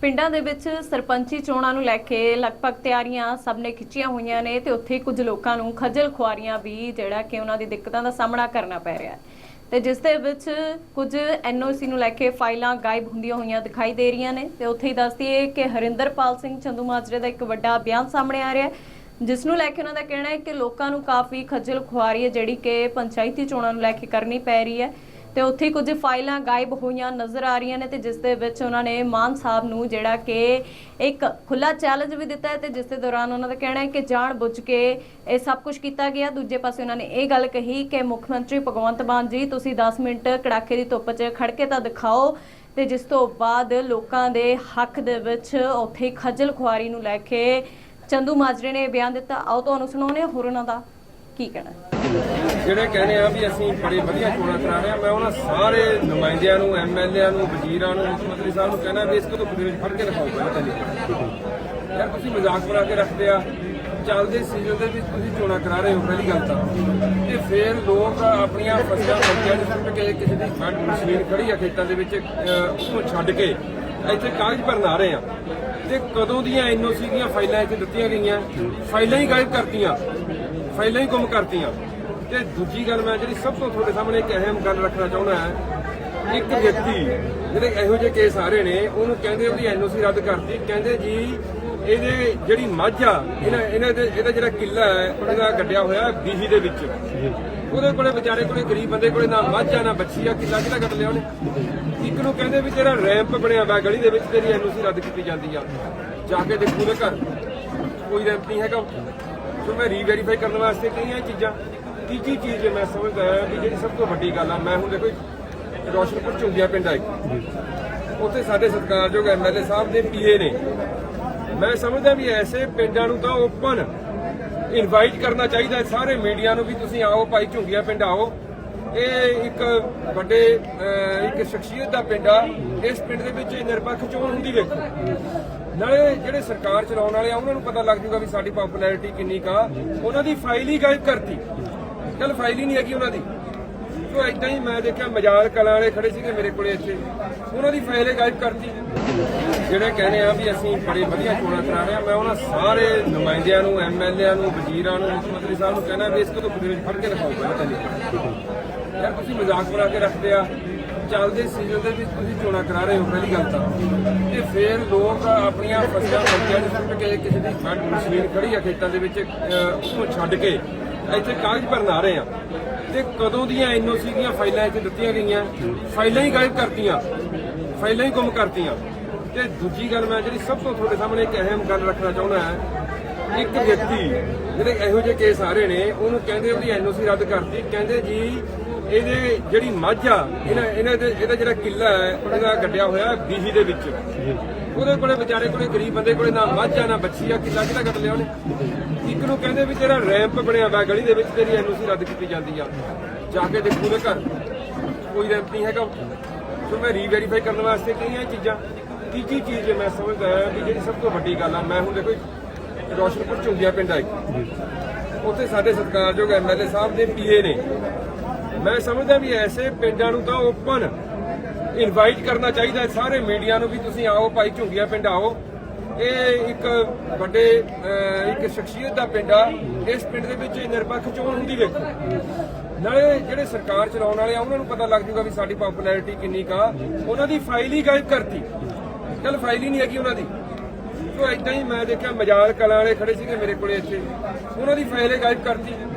ਪਿੰਡਾਂ ਦੇ ਵਿੱਚ ਸਰਪੰਚੀ ਚੋਣਾਂ ਨੂੰ ਲੈ ਕੇ ਲਗਭਗ ਤਿਆਰੀਆਂ ਸਭ ਨੇ ਖਿੱਚੀਆਂ ਹੋਈਆਂ ਨੇ ਤੇ ਉੱਥੇ ਕੁਝ ਲੋਕਾਂ ਨੂੰ ਖੱਜਲ ਖੁਆਰੀਆਂ ਵੀ ਜਿਹੜਾ ਕਿ ਉਹਨਾਂ ਦੀ ਦਿੱਕਤਾਂ ਦਾ ਸਾਹਮਣਾ ਕਰਨਾ ਪੈ ਰਿਹਾ ਹੈ। ਤੇ ਜਿਸ ਦੇ ਵਿੱਚ ਕੁਝ ਐਨਓਸੀ ਨੂੰ ਲੈ ਕੇ ਫਾਈਲਾਂ ਗਾਇਬ ਹੁੰਦੀਆਂ ਹੋਈਆਂ ਦਿਖਾਈ ਦੇ ਰਹੀਆਂ ਨੇ ਤੇ ਉੱਥੇ ਹੀ ਦੱਸਦੀ ਹੈ ਕਿ ਹਰਿੰਦਰਪਾਲ ਸਿੰਘ ਚੰਦੂ ਮਾਜਰੇ ਦਾ ਇੱਕ ਵੱਡਾ ਬਿਆਨ ਸਾਹਮਣੇ ਆ ਰਿਹਾ ਹੈ, ਜਿਸ ਨੂੰ ਲੈ ਕੇ ਉਹਨਾਂ ਦਾ ਕਹਿਣਾ ਹੈ ਕਿ ਲੋਕਾਂ ਨੂੰ ਕਾਫੀ ਖੱਜਲ ਖੁਆਰੀ ਹੈ ਜਿਹੜੀ ਕਿ ਪੰਚਾਇਤੀ ਚੋਣਾਂ ਨੂੰ ਲੈ ਕੇ ਕਰਨੀ ਪੈ ਰਹੀ ਹੈ। ਤੇ ਉੱਥੇ ਕੁਝ ਫਾਈਲਾਂ ਗਾਇਬ ਹੋਈਆਂ ਨਜ਼ਰ ਆ ਰਹੀਆਂ ਨੇ ਤੇ ਜਿਸ ਦੇ ਵਿੱਚ ਉਹਨਾਂ ਨੇ ਮਾਨ ਸਾਹਿਬ ਨੂੰ ਜਿਹੜਾ ਕਿ ਇੱਕ ਖੁੱਲਾ ਚੈਲੰਜ ਵੀ ਦਿੱਤਾ ਹੈ ਤੇ ਜਿਸ ਦੇ ਦੌਰਾਨ ਉਹਨਾਂ ਦਾ ਕਹਿਣਾ ਹੈ ਕਿ ਜਾਣ ਬੁੱਝ ਕੇ ਇਹ ਸਭ ਕੁਝ ਕੀਤਾ ਗਿਆ। ਦੂਜੇ ਪਾਸੇ ਉਹਨਾਂ ਨੇ ਇਹ ਗੱਲ ਕਹੀ ਕਿ ਮੁੱਖ ਮੰਤਰੀ ਭਗਵੰਤ ਮਾਨ ਜੀ, ਤੁਸੀਂ 10 ਮਿੰਟ ਕੜਾਕੇ ਦੀ ਧੁੱਪ 'ਚ ਖੜ ਕੇ ਤਾਂ ਦਿਖਾਓ ਤੇ ਜਿਸ ਤੋਂ ਬਾਅਦ ਲੋਕਾਂ ਦੇ ਹੱਕ ਦੇ ਵਿੱਚ ਉੱਥੇ ਖੱਜਲ ਖੁਆਰੀ ਨੂੰ ਲੈ ਕੇ ਚੰਦੂ ਮਾਜਰੇ ਨੇ ਇਹ ਬਿਆਨ ਦਿੱਤਾ। ਆਓ ਤੁਹਾਨੂੰ ਸੁਣਾਉਂਦੇ ਹਾਂ ਹੋਰ ਉਹਨਾਂ ਦਾ। ਕੀ ਕਹਿਣਾ? ਹੈ ਜਿਹੜੇ ਕਹਿੰਦੇ ਆ ਵੀ ਅਸੀਂ ਬੜੇ ਵਧੀਆ ਚੋਣਾਂ ਕਰਾ ਰਹੇ ਆ ਮੈਂ ਉਹਨਾਂ ਸਾਰੇ ਨੁਮਾਇੰਦਿਆਂ ਨੂੰ ਐਮਐਲਏਆਂ ਨੂੰ ਵਜ਼ੀਰਾਂ ਨੂੰ ਮੁੱਖ ਮੰਤਰੀ ਸਾਹਿਬ ਨੂੰ ਕਹਿਣਾ ਵੀ ਇਸ ਕੋਲ ਖੁਦ ਫੜ ਕੇ ਦਿਖਾਓ ਪਹਿਲਾਂ ਤਾਂ ਯਾਰ ਤੁਸੀਂ ਮਜ਼ਾਕ ਬਣਾ ਕੇ ਰੱਖਦੇ ਆ ਚੱਲਦੇ ਸੀਜ਼ਨ ਦੇ ਵਿੱਚ ਤੁਸੀਂ ਚੋਣਾਂ ਕਰਾ ਰਹੇ ਹੋ ਪਹਿਲੀ ਗੱਲ ਤਾਂ। ਤੇ ਫਿਰ ਲੋਕ ਆਪਣੀਆਂ ਫਸਲਾਂ ਮੰਡੀਆਂ 'ਚ ਸੁੱਟ ਕੇ ਕਿਸੇ ਦੀ ਫੰਡ ਮਸ਼ੀਨ ਖੜੀ ਆ ਖੇਤਾਂ ਦੇ ਵਿੱਚ ਅਹ, ਉਹਨੂੰ ਛੱਡ ਕੇ ਇੱਥੇ ਕਾਗਜ਼ ਭਰਨ ਆ ਰਹੇ ਆ। ਤੇ ਕਦੋਂ ਦੀਆਂ ਐਨਓਸੀ ਦੀਆਂ ਫਾਈਲਾਂ ਇੱਥੇ ਦਿੱਤੀਆਂ ਗਈਆਂ ਫਾਈਲਾਂ ਹੀ ਗਾਇਬ ਕਰਤੀਆਂ। ਫਾਈਲਾਂ ਹੀ ਗੁੰਮ ਕਰਤੀਆਂ। ਤੇ ਦੂਜੀ ਗੱਲ ਮੈਂ ਜਿਹੜੀ ਸਭ ਤੋਂ ਤੁਹਾਡੇ ਸਾਹਮਣੇ ਇੱਕ ਅਹਿਮ ਗੱਲ ਰੱਖਣਾ ਚਾਹੁੰਦਾ ਹਾਂ, ਇੱਕ ਵਿਅਕਤੀ ਜਿਹੜੇ ਇਹੋ ਜਿਹੇ ਕੇਸ ਆ ਰਹੇ ਨੇ, ਉਹਨੂੰ ਕਹਿੰਦੇ ਉਹਦੀ ਐਨਓਸੀ ਰੱਦ ਕਰਤੀ, ਕਹਿੰਦੇ ਜੀ ਇਹਦੇ ਜਿਹੜੀ ਮੱਝ ਆ ਇਹਨਾਂ ਇਹਨਾਂ ਦੇ ਇਹਦਾ ਜਿਹੜਾ ਕਿੱਲਾ ਹੈ, ਉਹਦਾ ਗੱਡਿਆ ਹੋਇਆ ਬੀਹੀ ਦੇ ਵਿੱਚ। ਉਹਦੇ ਕੋਲੇ ਵਿਚਾਰੇ ਕੋਲੇ ਗਰੀਬ ਬੰਦੇ ਕੋਲੇ ਨਾ ਮੱਝ ਆ, ਨਾ ਬੱਚੀ ਆ, ਕਿੱਲਾ ਕਿਹਦਾ ਕੱਟ ਲਿਆ ਉਹਨੇ? ਇੱਕ ਨੂੰ ਕਹਿੰਦੇ ਵੀ ਤੇਰਾ ਰੈਂਪ ਬਣਿਆ ਵਾ, ਗਲੀ ਦੇ ਵਿੱਚ ਤੇਰੀ ਐਨਓਸੀ ਰੱਦ ਕੀਤੀ ਜਾਂਦੀ ਆ। ਜਾ ਕੇ ਦੇਖੂ ਉਹਦੇ ਘਰ। ਕੋਈ ਰੈਂਪ ਨਹੀਂ ਹੈਗਾ ਸੋ ਮੈਂ ਰੀਵੈਰੀਫਾਈ ਕਰਨ ਵਾਸਤੇ ਕਈਆਂ ਚੀਜ਼ਾਂ ਤੀਜੀ ਚੀਜ਼ ਜੇ ਮੈਂ ਸਮਝਦਾ ਵੀ ਜਿਹੜੀ ਸਭ ਤੋਂ ਵੱਡੀ ਗੱਲ ਆ ਮੈਂ ਹੁਣ ਦੇਖੋ ਰੋਸ਼ਨਪੁਰ ਝੁੰਗੀਆਂ ਪਿੰਡ ਆ ਇੱਕ। ਉੱਥੇ ਸਾਡੇ ਸਤਿਕਾਰਯੋਗ ਐਮਐਲਏ ਸਾਹਿਬ ਦੇ ਪੀਏ ਨੇ। ਮੈਂ ਸਮਝਦਾ ਵੀ ਐਸੇ ਪਿੰਡਾਂ ਨੂੰ ਤਾਂ ਓਪਨ ਇਨਵਾਈਟ ਕਰਨਾ ਚਾਹੀਦਾ ਸਾਰੇ ਮੀਡੀਆ ਨੂੰ ਵੀ ਤੁਸੀਂ ਆਓ ਭਾਈ ਝੁੰਗੀਆਂ ਪਿੰਡ ਆਓ। ਇਹ ਇੱਕ ਵੱਡੇ ਇੱਕ ਸ਼ਖਸੀਅਤ ਦਾ ਪਿੰਡ ਆ। ਇਸ ਪਿੰਡ ਦੇ ਵਿੱਚ ਨਿਰਪੱਖ ਚੋਣ ਹੁੰਦੀ ਵੇਖੋ। ਨਾਲੇ ਜਿਹੜੇ ਸਰਕਾਰ ਚਲਾਉਣ ਵਾਲੇ ਆ, ਉਹਨਾਂ ਨੂੰ ਪਤਾ ਲੱਗ ਜੂਗਾ ਵੀ ਸਾਡੀ ਪਪੂਲੈਰਿਟੀ ਕਿੰਨੀ ਕਾ ਉਹਨਾਂ ਦੀ ਫਾਈਲ ਹੀ ਗਾਇਬ ਕਰਤੀ। ਕੱਲ ਫਾਈਲ ਹੀ ਨਹੀਂ ਹੈਗੀ ਉਹਨਾਂ ਦੀ। ਸੋ ਇਦਾਂ ਹੀ ਮੈਂ ਦੇਖਿਆ ਮਜਾਲ ਕਲਾਂ ਵਾਲੇ ਖੜੇ ਸੀਗੇ ਮੇਰੇ ਕੋਲੇ ਇੱਥੇ। ਉਹਨਾਂ ਦੀ ਫਾਈਲ ਹੀ ਗਾਇਬ ਕਰਤੀ। ਜਿਹੜੇ ਕਹਿੰਦੇ ਆ ਵੀ ਅਸੀਂ ਬੜੇ ਵਧੀਆ ਚੋਣਾਂ ਕਰਾ ਰਹੇ ਆ, ਮੈਂ ਉਹਨਾਂ ਸਾਰੇ ਨੁਮਾਇੰਦਿਆਂ ਨੂੰ ਐਮਐਲਏਆਂ ਨੂੰ, ਵਜ਼ੀਰਾਂ ਨੂੰ, ਮੁੱਖ ਮੰਤਰੀ ਸਾਹਿਬ ਨੂੰ ਕਹਿਣਾ ਵੀ ਇਸ ਕੋਲ ਖੁਦ ਵਿੱਚ ਫੜ ਕੇ ਦਿਖਾਓ ਪਹਿਲਾਂ ਤਾਂ ਯਾਰ ਤੁਸੀਂ ਮਜ਼ਾਕ ਬਣਾ ਕੇ ਰੱਖਦੇ ਆ। ਚੱਲਦੇ ਸੀਜ਼ਨ ਦੇ ਵਿੱਚ ਤੁਸੀਂ ਚੋਣਾਂ ਕਰਾ ਰਹੇ ਹੋ, ਪਹਿਲੀ ਗੱਲ ਤਾਂ। ਤੇ ਫਿਰ ਲੋਕ ਆਪਣੀਆਂ ਫਸਲਾਂ ਮੰਡੀਆਂ 'ਚ ਸੁੱਟ ਕੇ ਕਿਸੇ ਦੀ ਫੰਡ ਮਸ਼ੀਨ ਖੜੀ ਆ ਖੇਤਾਂ ਦੇ ਵਿੱਚ ਉਹਨੂੰ ਛੱਡ ਕੇ ਇੱਥੇ ਕਾਗਜ਼ ਭਰਨ ਆ ਰਹੇ ਆ। ਤੇ ਕਦੋਂ ਦੀਆਂ ਐਨਓਸੀ ਦੀਆਂ ਫਾਈਲਾਂ ਇੱਥੇ ਦਿੱਤੀਆਂ ਗਈਆਂ? ਫਾਈਲਾਂ ਹੀ ਗਾਇਬ ਕਰਤੀਆਂ। ਫਾਈਲਾਂ ਹੀ ਗੁੰਮ ਕਰਤੀਆਂ। ਤੇ ਦੂਜੀ ਗੱਲ ਮੈਂ ਜਿਹੜੀ ਸਭ ਤੋਂ ਤੁਹਾਡੇ ਸਾਹਮਣੇ ਇੱਕ ਅਹਿਮ ਗੱਲ ਰੱਖਣਾ ਚਾਹੁੰਦਾ ਹਾਂ, ਇੱਕ ਵਿਅਕਤੀ ਜਿਹੜੇ ਇਹੋ ਜਿਹੇ ਕੇਸ ਆ ਰਹੇ ਨੇ, ਉਹਨੂੰ ਕਹਿੰਦੇ ਉਹਦੀ ਐਨਓਸੀ ਰੱਦ ਕਰਤੀ, ਕਹਿੰਦੇ ਜੀ ਇਹਦੇ ਜਿਹੜੀ ਮੱਝ ਆ ਇਹਨਾਂ ਇਹਨਾਂ ਦੇ ਇਹਦਾ ਜਿਹੜਾ ਕਿੱਲਾ ਹੈ ਉਹਦਾ ਗੱਡਿਆ ਹੋਇਆ ਬੀਹੀ ਦੇ ਵਿੱਚ। ਉਹਦੇ ਕੋਲੇ ਵਿਚਾਰੇ ਕੋਲੇ ਗਰੀਬ ਬੰਦੇ ਕੋਲੇ ਨਾ ਮੱਝ ਆ ਨਾ ਬੱਚੀ ਆ ਕਿੱਲਾ ਕਿਹਦਾ ਕੱਟ ਲਿਆ ਉਹਨੇ। ਇੱਕ ਨੂੰ ਕਹਿੰਦੇ ਵੀ ਤੇਰਾ ਰੈਂਪ ਬਣਿਆ ਵਾ ਗਲੀ ਦੇ ਵਿੱਚ ਤੇਰੀ ਐਨਓਸੀ ਰੱਦ ਕੀਤੀ ਜਾਂਦੀ ਆ। ਜਾ ਕੇ ਦੇਖੂ ਉਹਦੇ ਘਰ। ਕੋਈ ਰੈਂਪ ਨਹੀਂ ਹੈਗਾ ਸੋ ਮੈਂ ਰੀਵੈਰੀਫਾਈ ਕਰਨ ਵਾਸਤੇ ਕਈਆਂ ਚੀਜ਼ਾਂ। ਤੀਜੀ ਚੀਜ਼ ਮੈਂ ਸਮਝਦਾ ਹਾਂ ਵੀ ਜਿਹੜੀ ਸਭ ਤੋਂ ਵੱਡੀ ਗੱਲ ਆ ਮੈਂ ਹੁਣ ਦੇਖੋ ਰੋਸ਼ਨਪੁਰ ਝੁੰਗੀਆਂ ਪਿੰਡ ਆ ਇੱਕ। ਉੱਥੇ ਸਾਡੇ ਸਤਿਕਾਰਯੋਗ ਐਮਐਲਏ ਸਾਹਿਬ ਦੇ ਪੀਏ ਨੇ। ਮੈਂ ਸਮਝਦਾ ਵੀ ਐਸੇ ਪਿੰਡਾਂ ਨੂੰ ਤਾਂ ਓਪਨ ਇਨਵਾਈਟ ਕਰਨਾ ਚਾਹੀਦਾ ਸਾਰੇ ਮੀਡੀਆ ਨੂੰ ਵੀ ਤੁਸੀਂ ਆਓ ਭਾਈ ਝੁੰਗੀਆਂ ਪਿੰਡ ਆਓ। ਇਹ ਇੱਕ ਵੱਡੇ ਇੱਕ ਸ਼ਖਸੀਅਤ ਦਾ ਪਿੰਡ ਆ। ਇਸ ਪਿੰਡ ਦੇ ਵਿੱਚ ਨਿਰਪੱਖ ਚੋਣ ਹੁੰਦੀ ਵੇਖੋ। ਨਾਲੇ ਜਿਹੜੇ ਸਰਕਾਰ ਚਲਾਉਣ ਵਾਲੇ ਆ, ਉਹਨਾਂ ਨੂੰ ਪਤਾ ਲੱਗ ਜੂਗਾ ਵੀ ਸਾਡੀ ਪਪੂਲੈਰਿਟੀ ਕਿੰਨੀ ਕਾ ਉਹਨਾਂ ਦੀ ਫਾਈਲ ਹੀ ਗਾਇਬ ਕਰਤੀ। ਕੱਲ ਫਾਈਲ ਹੀ ਨਹੀਂ ਹੈਗੀ ਉਹਨਾਂ ਦੀ। ਸੋ ਇਦਾਂ ਹੀ ਮੈਂ ਦੇਖਿਆ ਮਜਾਲ ਕਲਾਂ ਵਾਲੇ ਖੜੇ ਸੀਗੇ ਮੇਰੇ ਕੋਲੇ ਇੱਥੇ। ਉਹਨਾਂ ਦੀ ਫਾਈਲ ਹੀ ਗਾਇਬ ਕਰਤੀ।